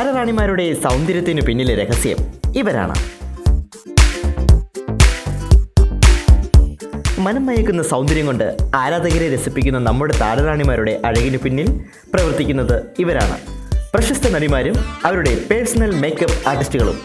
താരറാണിമാരുടെ സൗന്ദര്യത്തിനു പിന്നിലെ രഹസ്യം ഇവരാണ്. മനം മയക്കുന്ന സൗന്ദര്യം കൊണ്ട് ആരാധകരെ രസിപ്പിക്കുന്ന നമ്മുടെ താരറാണിമാരുടെ അഴകിന് പിന്നിൽ പ്രവർത്തിക്കുന്നത് ഇവരാണ്. പ്രശസ്ത നടിമാരും അവരുടെ പേഴ്സണൽ മേക്കപ്പ് ആർട്ടിസ്റ്റുകളും